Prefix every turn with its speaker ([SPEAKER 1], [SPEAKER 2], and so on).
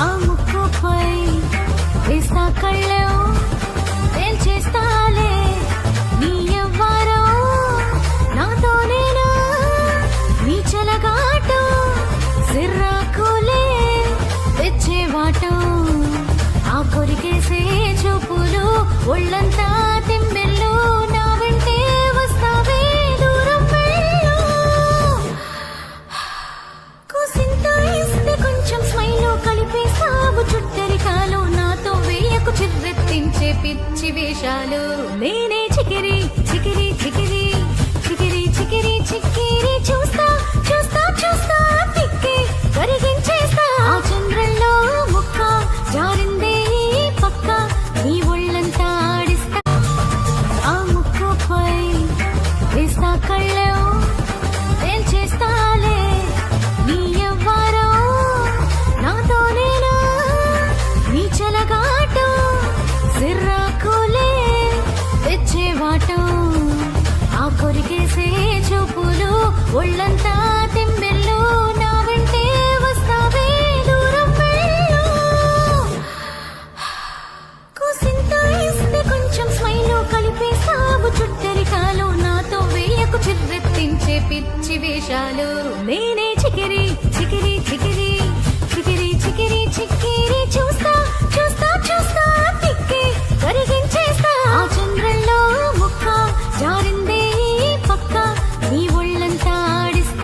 [SPEAKER 1] ఆ ముక్కుపై వేస్తా కళ్ళెం తేల్చేస్తాలే నీ ఎవ్వరో నాతో నేను? నీ చెలగాటం సిర్రాకులే తెచ్చేవాటం ఆ కొరికేసే చూపులు ఒళ్ళంతా తిమ్మెల్లు పుట్టించే పిచ్చి వేషాలు. నేనే చికిరి చికిరి సిర్రాకులే తెచ్చేవాట ఆ కొరికేసే చూపులు ఒళ్ళంతా తిమ్మెల్లు నా వెంటే వస్తావే దూరం కొంచెం స్మైలు కలిపే సాగు చుట్టరికాలు నాతో వేయకు చిర్రెత్తించే పిచ్చి వేషాలు నేనే చికిరి